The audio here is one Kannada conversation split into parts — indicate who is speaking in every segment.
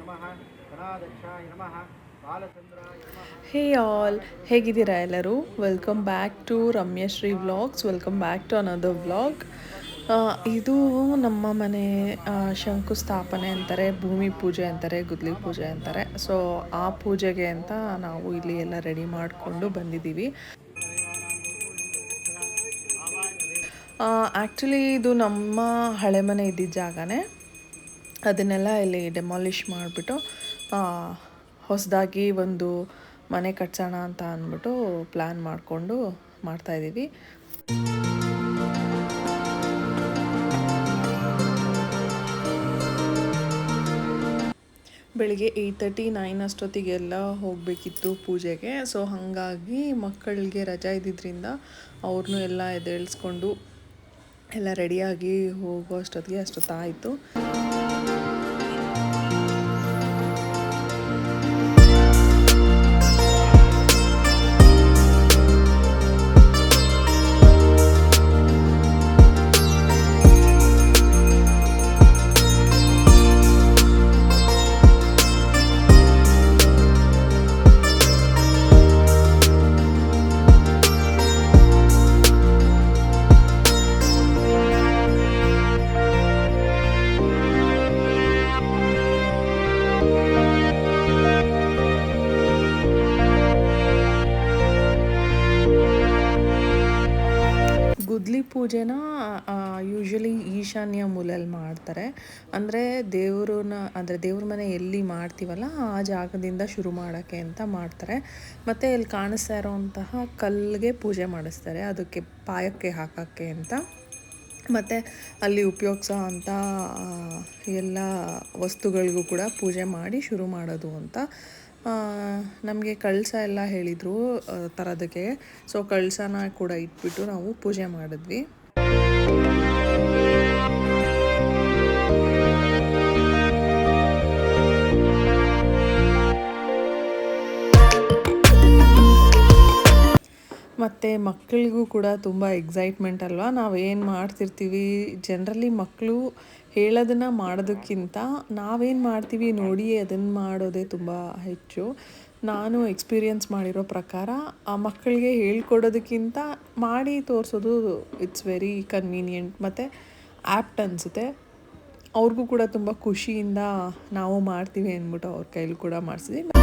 Speaker 1: ನಮಃ. ನಮಃ.
Speaker 2: ಹೇ ಆಲ್, ಹೇಗಿದ್ದೀರಾ ಎಲ್ಲರೂ? Welcome back to Ramyashree vlogs. Welcome back to another vlog ಇದು ನಮ್ಮ ಮನೆ ಶಂಕುಸ್ಥಾಪನೆ ಅಂತಾರೆ, ಭೂಮಿ ಪೂಜೆ ಅಂತಾರೆ, ಗುದ್ಲಿ ಪೂಜೆ ಅಂತಾರೆ. ಸೊ ಆ ಪೂಜೆಗೆ ಅಂತ ನಾವು ಇಲ್ಲಿ ಎಲ್ಲ ರೆಡಿ ಮಾಡಿಕೊಂಡು ಬಂದಿದ್ದೀವಿ. ಆ್ಯಕ್ಚುಲಿ ಇದು ನಮ್ಮ ಹಳೆ ಮನೆ ಇದ್ದಿದ್ದ ಜಾಗನೇ. ಅದನ್ನೆಲ್ಲ ಇಲ್ಲಿ ಡೆಮಾಲಿಷ್ ಮಾಡಿಬಿಟ್ಟು ಹೊಸದಾಗಿ ಒಂದು ಮನೆ ಕಟ್ಸೋಣ ಅಂತ ಅಂದ್ಬಿಟ್ಟು ಪ್ಲ್ಯಾನ್ ಮಾಡಿಕೊಂಡು ಮಾಡ್ತಾಯಿದ್ದೀವಿ ಬೆಳಿಗ್ಗೆ ಏಯ್ಟ್ ತರ್ಟಿ ನೈನ್ ಅಷ್ಟೊತ್ತಿಗೆಲ್ಲ ಹೋಗಬೇಕಿತ್ತು ಪೂಜೆಗೆ. ಸೊ ಹಾಗಾಗಿ ಮಕ್ಕಳಿಗೆ ರಜಾ ಇದ್ದಿದ್ದರಿಂದ ಅವ್ರನ್ನೂ ಎಲ್ಲ ಎದ್ದೇಳಿಸ್ಕೊಂಡು ಎಲ್ಲ ರೆಡಿಯಾಗಿ ಹೋಗೋ ಅಷ್ಟೊತ್ತಿಗೆ ಅಷ್ಟೊತ್ತಾಯಿತು. ಪೂಜೆನ ಯೂಶ್ವಲಿ ಈಶಾನ್ಯ ಮೂಲೆಯಲ್ಲಿ ಮಾಡ್ತಾರೆ. ಅಂದರೆ ದೇವ್ರನ್ನ ಅಂದರೆ ದೇವ್ರ ಮನೆ ಎಲ್ಲಿ ಮಾಡ್ತೀವಲ್ಲ, ಆ ಜಾಗದಿಂದ ಶುರು ಮಾಡೋಕ್ಕೆ ಅಂತ ಮಾಡ್ತಾರೆ. ಮತ್ತು ಇಲ್ಲಿ ಕಾಣಿಸ್ತಾ ಇರೋವಂತಹ ಕಲ್ಲಿಗೆ ಪೂಜೆ ಮಾಡಿಸ್ತಾರೆ. ಅದಕ್ಕೆ ಪಾಯಕ್ಕೆ ಹಾಕೋಕ್ಕೆ ಅಂತ. ಮತ್ತು ಅಲ್ಲಿ ಉಪಯೋಗಿಸೋ ಅಂಥ ಎಲ್ಲ ವಸ್ತುಗಳಿಗೂ ಕೂಡ ಪೂಜೆ ಮಾಡಿ ಶುರು ಮಾಡೋದು ಅಂತ. ನಮಗೆ ಕಳಸ ಎಲ್ಲ ಹೇಳಿದರು ತರೋದಕ್ಕೆ. ಸೊ ಕಳಸನ ಕೂಡ ಇಟ್ಬಿಟ್ಟು ನಾವು ಪೂಜೆ ಮಾಡಿದ್ವಿ. ಮತ್ತು ಮಕ್ಕಳಿಗೂ ಕೂಡ ತುಂಬ ಎಕ್ಸೈಟ್ಮೆಂಟ್ ಅಲ್ವಾ? ನಾವು ಏನು ಮಾಡ್ತಿರ್ತೀವಿ? ಜನರಲಿ ಮಕ್ಕಳು ಹೇಳೋದನ್ನು ಮಾಡೋದಕ್ಕಿಂತ ನಾವೇನು ಮಾಡ್ತೀವಿ ನೋಡಿ ಅದನ್ನು ಮಾಡೋದೇ ತುಂಬ ಹೆಚ್ಚು. ನಾನು ಎಕ್ಸ್ಪೀರಿಯನ್ಸ್ ಮಾಡಿರೋ ಪ್ರಕಾರ ಆ ಮಕ್ಕಳಿಗೆ ಹೇಳ್ಕೊಡೋದಕ್ಕಿಂತ ಮಾಡಿ ತೋರಿಸೋದು ಇಟ್ಸ್ ವೆರಿ ಕನ್ವೀನಿಯೆಂಟ್ ಮತ್ತು ಆ್ಯಪ್ಟ್ ಅನಿಸುತ್ತೆ. ಅವ್ರಿಗೂ ಕೂಡ ತುಂಬ ಖುಷಿಯಿಂದ ನಾವು ಮಾಡ್ತೀವಿ ಅಂದ್ಬಿಟ್ಟು ಅವ್ರ ಕೈಲಿ ಕೂಡ ಮಾಡಿಸಿದ್ವಿ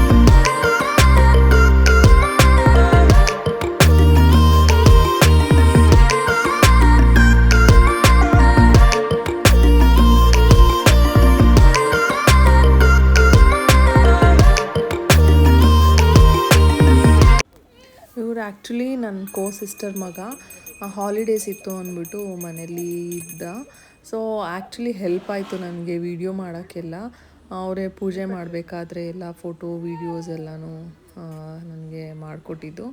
Speaker 2: ಆ್ಯಕ್ಚುಲಿ ನನ್ನ ಕೋ ಸಿಸ್ಟರ್ ಮಗ ಹಾಲಿಡೇಸ್ ಇತ್ತು ಅಂದ್ಬಿಟ್ಟು ಮನೇಲಿ ಇದ್ದ. ಸೊ ಆ್ಯಕ್ಚುಲಿ ಹೆಲ್ಪ್ ಆಯಿತು ನನಗೆ ವಿಡಿಯೋ ಮಾಡೋಕ್ಕೆಲ್ಲ. ಅವರೇ ಪೂಜೆ ಮಾಡಬೇಕಾದ್ರೆ ಎಲ್ಲ ಫೋಟೋ ವೀಡಿಯೋಸ್ ಎಲ್ಲನೂ ನನಗೆ ಮಾಡಿಕೊಟ್ಟಿದ್ದು.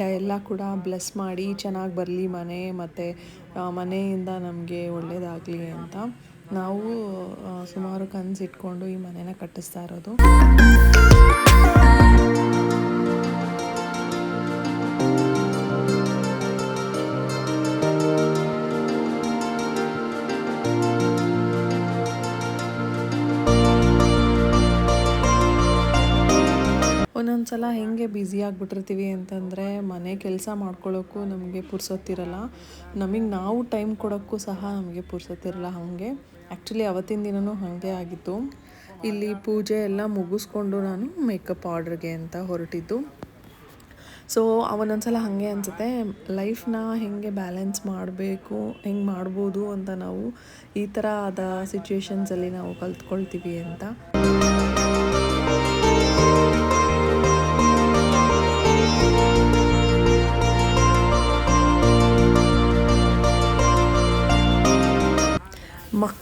Speaker 2: ಆ್ಯಂಡ್ ಎಲ್ಲ ಕೂಡ ಬ್ಲೆಸ್ ಮಾಡಿ ಚೆನ್ನಾಗಿ ಬರಲಿ ಮನೆ ಮತ್ತು ಮನೆಯಿಂದ ನಮಗೆ ಒಳ್ಳೆಯದಾಗಲಿ ಅಂತ ನಾವು ಸುಮಾರು ಕನಸಿಟ್ಕೊಂಡು ಈ ಮನೆನ ಕಟ್ಟಿಸ್ತಾ ಇರೋದು. ಒಂದೊಂದು ಸಲ ಹೆಂಗೆ ಬ್ಯುಸಿ ಆಗಿಬಿಟ್ಟಿರ್ತೀವಿ ಅಂತಂದರೆ ಮನೆ ಕೆಲಸ ಮಾಡ್ಕೊಳ್ಳೋಕ್ಕೂ ನಮಗೆ ಪುರ್ಸೊತ್ತಿರಲ್ಲ. ನಮಗೆ ನಾವು ಟೈಮ್ ಕೊಡೋಕ್ಕೂ ಸಹ ನಮಗೆ ಪುರ್ಸೊತ್ತಿರಲ್ಲ ಹಾಗೆ. ಆ್ಯಕ್ಚುಲಿ ಅವತ್ತಿನ ದಿನವೂ ಹಾಗೆ ಆಗಿತ್ತು. ಇಲ್ಲಿ ಪೂಜೆ ಎಲ್ಲ ಮುಗಿಸ್ಕೊಂಡು ನಾನು ಮೇಕಪ್ ಆರ್ಡ್ರಿಗೆ ಅಂತ ಹೊರಟಿದ್ದು. ಸೊ ಅವನೊಂದ್ಸಲ ಹಾಗೆ ಅನಿಸುತ್ತೆ ಲೈಫ್ನ ಹೇಗೆ ಬ್ಯಾಲೆನ್ಸ್ ಮಾಡಬೇಕು, ಹೆಂಗೆ ಮಾಡ್ಬೋದು ಅಂತ ನಾವು ಈ ಥರ ಆದ ಸಿಚುವೇಶನ್ಸಲ್ಲಿ ನಾವು ಕಲ್ತ್ಕೊಳ್ತೀವಿ ಅಂತ.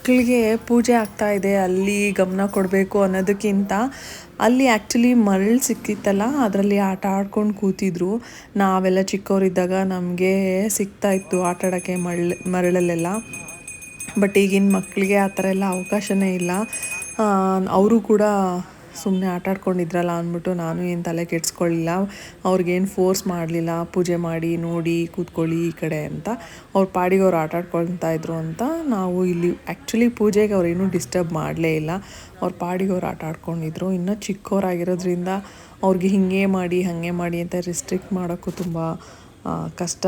Speaker 2: ಮಕ್ಕಳಿಗೆ ಪೂಜೆ ಆಗ್ತಾ ಇದೆ, ಅಲ್ಲಿ ಗಮನ ಕೊಡಬೇಕು ಅನ್ನೋದಕ್ಕಿಂತ ಅಲ್ಲಿ ಆ್ಯಕ್ಚುಲಿ ಮರಳು ಸಿಕ್ಕಿತ್ತಲ್ಲ, ಅದರಲ್ಲಿ ಆಟ ಆಡ್ಕೊಂಡು ಕೂತಿದ್ರು. ನಾವೆಲ್ಲ ಚಿಕ್ಕವರಿದ್ದಾಗ ನಮಗೆ ಸಿಗ್ತಾ ಇತ್ತು ಆಟ ಆಡೋಕ್ಕೆ ಮರಳು, ಮರಳಲ್ಲೆಲ್ಲ. ಬಟ್ ಈಗಿನ ಮಕ್ಕಳಿಗೆ ಆ ಥರ ಎಲ್ಲ ಅವಕಾಶವೇ ಇಲ್ಲ. ಅವರು ಕೂಡ ಸುಮ್ಮನೆ ಆಟ ಆಡ್ಕೊಂಡಿದ್ರಲ್ಲ ಅಂದ್ಬಿಟ್ಟು ನಾನು ಏನು ತಲೆ ಕೆಡ್ಸ್ಕೊಳ್ಳಿಲ್ಲ. ಅವ್ರಿಗೇನು ಫೋರ್ಸ್ ಮಾಡಲಿಲ್ಲ. ಪೂಜೆ ಮಾಡಿ, ನೋಡಿ, ಕೂತ್ಕೊಳ್ಳಿ ಈ ಕಡೆ ಅಂತ. ಅವ್ರ ಪಾಡಿಗೆ ಅವ್ರು ಆಟ ಆಡ್ಕೊಳ್ತಾ ಇದ್ರು ಅಂತ ನಾವು ಇಲ್ಲಿ ಆ್ಯಕ್ಚುಲಿ ಪೂಜೆಗೆ ಅವ್ರೇನು ಡಿಸ್ಟರ್ಬ್ ಮಾಡಲೇ ಇಲ್ಲ. ಅವ್ರ ಪಾಡಿಗೆ ಅವ್ರು ಆಟ ಆಡ್ಕೊಂಡಿದ್ರು. ಇನ್ನೂ ಚಿಕ್ಕವರಾಗಿರೋದ್ರಿಂದ ಅವ್ರಿಗೆ ಹಿಂಗೆ ಮಾಡಿ, ಹಾಗೆ ಮಾಡಿ ಅಂತ ರಿಸ್ಟ್ರಿಕ್ಟ್ ಮಾಡೋಕ್ಕೂ ತುಂಬ ಕಷ್ಟ.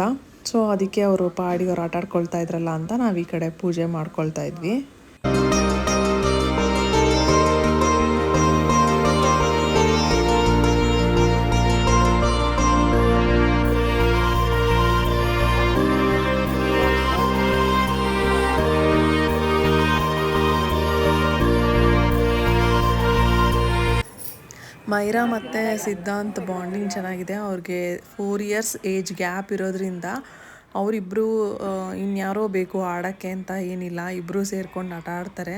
Speaker 2: ಸೊ ಅದಕ್ಕೆ ಅವರು ಪಾಡಿಗೆ ಅವ್ರು ಆಟ ಆಡ್ಕೊಳ್ತಾ ಇದ್ರಲ್ಲ ಅಂತ ನಾವು ಈ ಕಡೆ ಪೂಜೆ ಮಾಡ್ಕೊಳ್ತಾ ಇದ್ವಿ. ಮೈರಾ ಮತ್ತು ಸಿದ್ಧಾಂತ್ ಬಾಂಡಿಂಗ್ ಚೆನ್ನಾಗಿದೆ. ಅವ್ರಿಗೆ ಫೋರ್ ಇಯರ್ಸ್ ಏಜ್ ಗ್ಯಾಪ್ ಇರೋದ್ರಿಂದ ಅವರಿಬ್ಬರು ಇನ್ಯಾರೋ ಬೇಕು ಆಡೋಕ್ಕೆ ಅಂತ ಏನಿಲ್ಲ. ಇಬ್ಬರೂ ಸೇರ್ಕೊಂಡು ಆಟ ಆಡ್ತಾರೆ.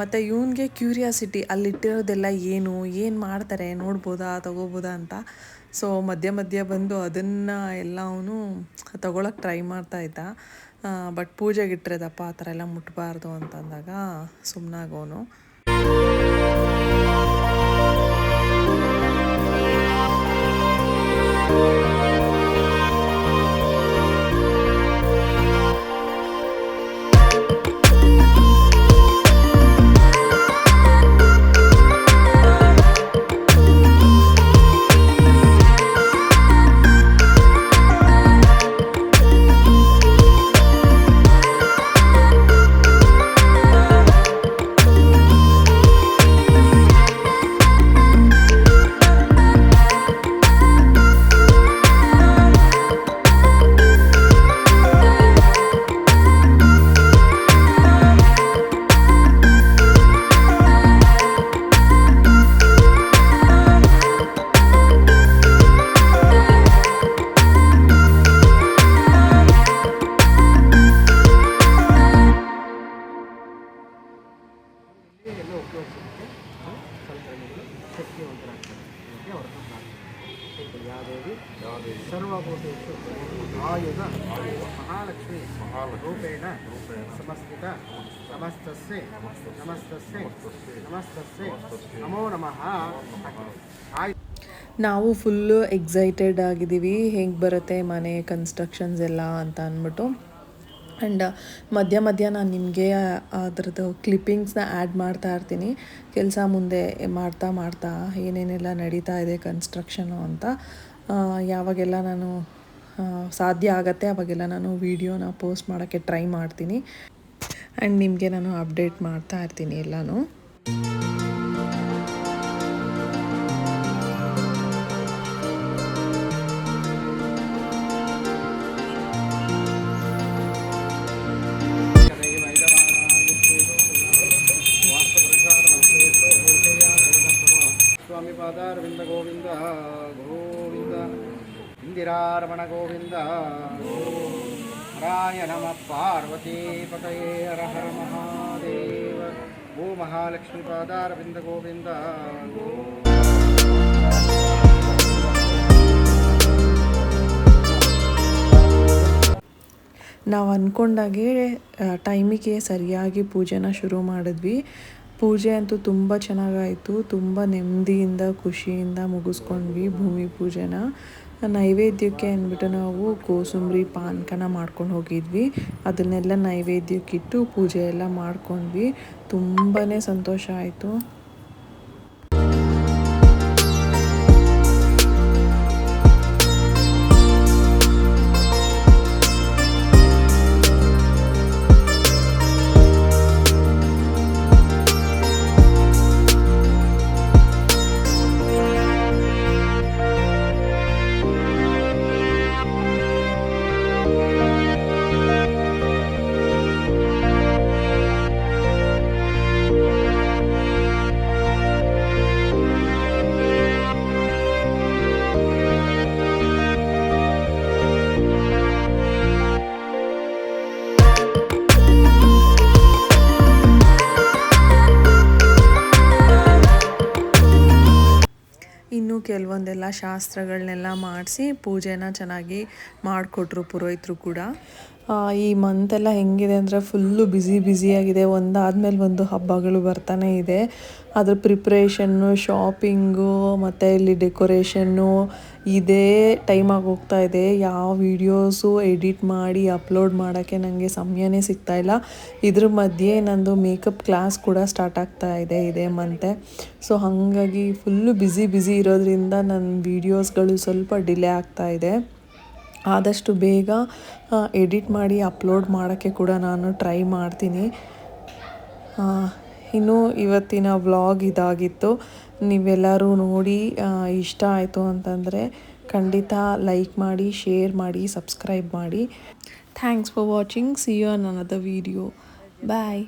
Speaker 2: ಮತ್ತು ಇವನಿಗೆ ಕ್ಯೂರಿಯಾಸಿಟಿ ಅಲ್ಲಿಟ್ಟಿರೋದೆಲ್ಲ ಏನು ಏನು ಮಾಡ್ತಾರೆ, ನೋಡ್ಬೋದಾ, ತಗೋಬೋದಾ ಅಂತ. ಸೊ ಮಧ್ಯ ಮಧ್ಯ ಬಂದು ಅದನ್ನು ಎಲ್ಲ ಅವನು ತಗೊಳಕ್ಕೆ ಟ್ರೈ ಮಾಡ್ತಾ ಇದ್ದ. ಬಟ್ ಪೂಜೆಗೆ ಇಟ್ಟಿರೋದಪ್ಪ ಆ ಥರ ಎಲ್ಲ ಮುಟ್ಬಾರ್ದು ಅಂತಂದಾಗ ಸುಮ್ಮನಾಗೋನು
Speaker 1: ಆಯುಧ, ಮಹಾಲಕ್ಷ್ಮಿ, ರೂಪೇಣ ನಮೋ ನಮಃ.
Speaker 2: ನಾವು ಫುಲ್ಲು ಎಕ್ಸೈಟೆಡ್ ಆಗಿದ್ದೀವಿ. ಹೆಂಗೆ ಬರುತ್ತೆ ಮನೆ ಕನ್ಸ್ಟ್ರಕ್ಷನ್ಸ್ ಎಲ್ಲ ಅಂತ ಅಂದ್ಬಿಟ್ಟು. ಆ್ಯಂಡ್ ಮಧ್ಯ ಮಧ್ಯ ನಾನು ನಿಮಗೆ ಅದರದ್ದು ಕ್ಲಿಪ್ಪಿಂಗ್ಸ್ನ ಆ್ಯಡ್ ಮಾಡ್ತಾ ಇರ್ತೀನಿ. ಕೆಲಸ ಮುಂದೆ ಮಾಡ್ತಾ ಮಾಡ್ತಾ ಏನೇನೆಲ್ಲ ನಡೀತಾ ಇದೆ ಕನ್ಸ್ಟ್ರಕ್ಷನು ಅಂತ ಯಾವಾಗೆಲ್ಲ ನಾನು ಸಾಧ್ಯ ಆಗುತ್ತೆ. ಅವಾಗೆಲ್ಲ ನಾನು ವೀಡಿಯೋನ ಪೋಸ್ಟ್ ಮಾಡೋಕ್ಕೆ ಟ್ರೈ ಮಾಡ್ತೀನಿ. ಆ್ಯಂಡ್ ನಿಮಗೆ ನಾನು ಅಪ್ಡೇಟ್ ಮಾಡ್ತಾ ಇರ್ತೀನಿ ಎಲ್ಲನೂ.
Speaker 1: ಹರಾಯ ನಮ. ಪಾರ್ವತಿ ಪತಯೇ ಹರ ಮಹಾದೇವ. ಓ ಮಹಾಲಕ್ಷ್ಮಿ ಪಾದಾರವಿಂದ ಗೋವಿಂದ.
Speaker 2: ನಾವು ಅಂದ್ಕೊಂಡಾಗೆ ಟೈಮಿಗೆ ಸರಿಯಾಗಿ ಪೂಜೆನ ಶುರು ಮಾಡಿದ್ವಿ. ಪೂಜೆ ಅಂತೂ ತುಂಬ ಚೆನ್ನಾಗಾಯಿತು. ತುಂಬ ನೆಮ್ಮದಿಯಿಂದ, ಖುಷಿಯಿಂದ ಮುಗಿಸ್ಕೊಂಡ್ವಿ ಭೂಮಿ ಪೂಜೆನ. ನೈವೇದ್ಯಕ್ಕೆ ಅಂದ್ಬಿಟ್ಟು ನಾವು ಕೋಸಂಬರಿ, ಪಾನಕನ ಮಾಡ್ಕೊಂಡು ಹೋಗಿದ್ವಿ. ಅದನ್ನೆಲ್ಲ ನೈವೇದ್ಯಕ್ಕಿಟ್ಟು ಪೂಜೆ ಎಲ್ಲ ಮಾಡ್ಕೊಂಡ್ವಿ. ತುಂಬಾ ಸಂತೋಷ ಆಯಿತು. ಬಂದೆಲ್ಲ ಶಾಸ್ತ್ರಗಳನ್ನೆಲ್ಲ ಮಾಡಿಸಿ ಪೂಜೆನ ಚೆನ್ನಾಗಿ ಮಾಡಿಕೊಟ್ರು ಪುರೋಹಿತರು ಕೂಡ. ಈ ಮಂತೆಲ್ಲ ಹೆಂಗಿದೆ ಅಂದರೆ ಫುಲ್ಲು ಬ್ಯುಸಿ ಬ್ಯುಸಿಯಾಗಿದೆ ಒಂದಾದ್ಮೇಲೆ ಒಂದು ಹಬ್ಬಗಳು ಬರ್ತಾನೆ ಇದೆ. ಅದ್ರ ಪ್ರಿಪ್ರೇಷನ್ನು ಶಾಪಿಂಗು ಮತ್ತು ಇಲ್ಲಿ ಡೆಕೋರೇಷನ್ನು ಇದೇ ಟೈಮಾಗಿ ಹೋಗ್ತಾ ಇದೆ. ಯಾವ ವೀಡಿಯೋಸು ಎಡಿಟ್ ಮಾಡಿ ಅಪ್ಲೋಡ್ ಮಾಡೋಕ್ಕೆ ನನಗೆ ಸಮಯನೇ ಸಿಗ್ತಾ ಇಲ್ಲ. ಇದ್ರ ಮಧ್ಯೆ ನಂದು ಮೇಕಪ್ ಕ್ಲಾಸ್ ಕೂಡ ಸ್ಟಾರ್ಟ್ ಆಗ್ತಾ ಇದೆ, ಇದೇ ಮಂತೆ ಸೊ ಹಾಗಾಗಿ ಫುಲ್ಲು ಬ್ಯುಸಿ ಬ್ಯುಸಿ ಇರೋದ್ರಿಂದ ನನ್ನ ವೀಡಿಯೋಸ್ಗಳು ಸ್ವಲ್ಪ ಡಿಲೇ ಆಗ್ತಾ ಇದೆ. ಆದಷ್ಟು ಬೇಗ ಎಡಿಟ್ ಮಾಡಿ ಅಪ್ಲೋಡ್ ಮಾಡೋಕ್ಕೆ ಕೂಡ ನಾನು ಟ್ರೈ ಮಾಡ್ತೀನಿ. ಇನ್ನು ಇವತ್ತಿನ ವ್ಲಾಗ್ ಇದಾಗಿತ್ತು. ನೀವೆಲ್ಲರೂ ನೋಡಿ ಇಷ್ಟ ಆಯಿತು ಅಂತಂದರೆ ಖಂಡಿತ ಲೈಕ್ ಮಾಡಿ ಶೇರ್ ಮಾಡಿ ಸಬ್ಸ್ಕ್ರೈಬ್ ಮಾಡಿ. Thanks for watching see you on another video bye